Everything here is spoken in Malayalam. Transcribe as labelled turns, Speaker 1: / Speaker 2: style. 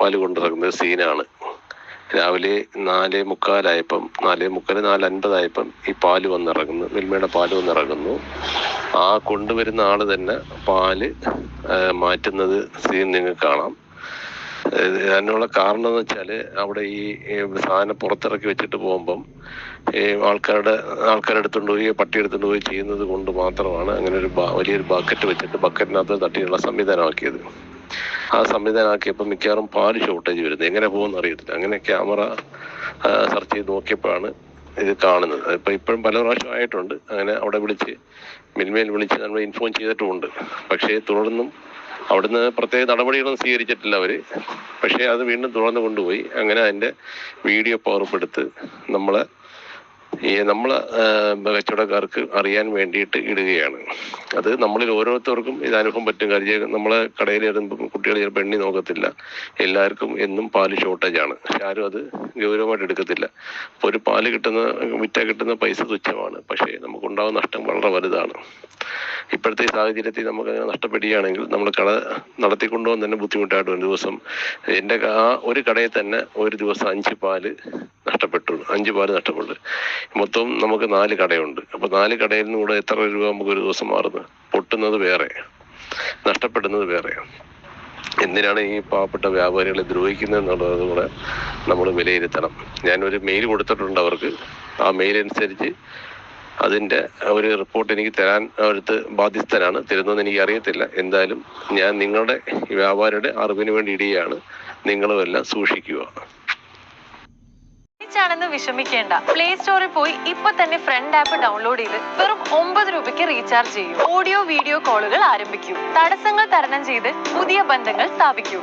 Speaker 1: പാൽ കൊണ്ടിറങ്ങുന്ന സീനാണ്. രാവിലെ നാല് മുക്കാലായപ്പം നാല് മുക്കാൽ നാല് അൻപതായപ്പം ഈ പാൽ വന്നിറങ്ങുന്നു. മിൽമയുടെ പാൽ വന്നിറങ്ങുന്നു. ആ കൊണ്ടുവരുന്ന ആൾ തന്നെ പാൽ മാറ്റുന്നത് സീൻ നിങ്ങൾക്ക് കാണാം. അതിനുള്ള കാരണം എന്ന് വെച്ചാൽ അവിടെ ഈ സാധനം പുറത്തിറക്കി വെച്ചിട്ട് പോകുമ്പം ഈ ആൾക്കാരുടെ ആൾക്കാരെടുത്തുകൊണ്ട് പോയി പട്ടി എടുത്തുകൊണ്ട് പോയി ചെയ്യുന്നത് കൊണ്ട് മാത്രമാണ് അങ്ങനെ ഒരു വലിയൊരു ബക്കറ്റ് വെച്ചിട്ട് ബക്കറ്റിനകത്ത് തട്ടിയുള്ള സംവിധാനമാക്കിയത്. ആ സംവിധാനമാക്കിയപ്പോൾ മിക്കവാറും പാൽ ഷോർട്ടേജ് വരുന്നത്. എങ്ങനെ പോകുമെന്ന് അറിയത്തില്ല. അങ്ങനെ ക്യാമറ സെർച്ച് ചെയ്ത് നോക്കിയപ്പോഴാണ് ഇത് കാണുന്നത്. ഇപ്പം ഇപ്പോഴും പല പ്രാവശ്യം ആയിട്ടുണ്ട്. അങ്ങനെ അവിടെ വിളിച്ച് മിൽമയിൽ വിളിച്ച് നമ്മൾ ഇൻഫോം ചെയ്തിട്ടുമുണ്ട് പക്ഷേ തുടർന്നും അവിടുന്ന് പ്രത്യേക നടപടികളൊന്നും സ്വീകരിച്ചിട്ടില്ല അവർ. പക്ഷേ അത് വീണ്ടും തുടർന്ന് കൊണ്ടുപോയി. അങ്ങനെ അതിന്റെ വീഡിയോ പകർപ്പെടുത്ത് നമ്മളെ ഈ നമ്മൾ കച്ചവടക്കാർക്ക് അറിയാൻ വേണ്ടിയിട്ട് ഇടുകയാണ്. അത് നമ്മളിൽ ഓരോരുത്തർക്കും ഇത് അനുഭവം പറ്റും. കാര്യം നമ്മളെ കടയിൽ വരുമ്പോൾ കുട്ടികൾ ചിലപ്പോൾ എണ്ണി നോക്കത്തില്ല. എല്ലാവർക്കും എന്നും പാൽ ഷോർട്ടേജ് ആണ്. പക്ഷെ ആരും അത് ഗൗരവമായിട്ട് എടുക്കത്തില്ല. അപ്പോൾ ഒരു പാൽ കിട്ടുന്ന വിറ്റ കിട്ടുന്ന പൈസ തുച്ഛമാണ്. പക്ഷേ നമുക്കുണ്ടാകുന്ന നഷ്ടം വളരെ വലുതാണ്. ഇപ്പോഴത്തെ ഈ സാഹചര്യത്തിൽ നമുക്ക് അങ്ങനെ നഷ്ടപ്പെടുകയാണെങ്കിൽ നമ്മൾ കട നടത്തിക്കൊണ്ടുപോകാൻ തന്നെ ബുദ്ധിമുട്ടായിട്ട് ഒരു ദിവസം എന്റെ ആ ഒരു കടയിൽ തന്നെ ഒരു ദിവസം അഞ്ച് പാൽ നഷ്ടപ്പെട്ടു അഞ്ച് പാൽ നഷ്ടപ്പെട്ടു. മൊത്തം നമുക്ക് നാല് കടയുണ്ട്. അപ്പോൾ നാല് കടയിൽ നിന്ന് കൂടെ എത്ര രൂപ നമുക്ക് ഒരു ദിവസം മാറുന്നത് പൊട്ടുന്നത് വേറെ. നഷ്ടപ്പെടുന്നത് വേറെ. എന്തിനാണ് ഈ പാവപ്പെട്ട വ്യാപാരികളെ ദ്രോഹിക്കുന്നത് എന്നുള്ളത് കൂടെ നമ്മൾ വിലയിരുത്തണം. ഞാനൊരു മെയിൽ കൊടുത്തിട്ടുണ്ട് അവർക്ക്. ആ മെയിൽ അനുസരിച്ച് അതിന്റെ ഒരു റിപ്പോർട്ട് എനിക്ക് തരാൻ അടുത്ത് ബാധ്യസ്ഥനാണ്. തരുന്നതെന്ന് എനിക്ക് അറിയത്തില്ല എന്തായാലും ഞാൻ നിങ്ങളുടെ വ്യാപാരിയുടെ അറിവിന് വേണ്ടി ഇടുകയാണ് നിങ്ങളും എല്ലാം സൂക്ഷിക്കുക.
Speaker 2: ആണെന്ന് വിഷമിക്കേണ്ട. പ്ലേ സ്റ്റോറിൽ പോയി ഇപ്പൊ തന്നെ ഫ്രണ്ട് ആപ്പ് ഡൗൺലോഡ് ചെയ്ത് വെറും ഒമ്പത് രൂപയ്ക്ക് റീചാർജ് ചെയ്യൂ. ഓഡിയോ വീഡിയോ കോളുകൾ ആരംഭിക്കൂ. തടസ്സങ്ങൾ തരണം ചെയ്ത് പുതിയ ബന്ധങ്ങൾ സ്ഥാപിക്കൂ.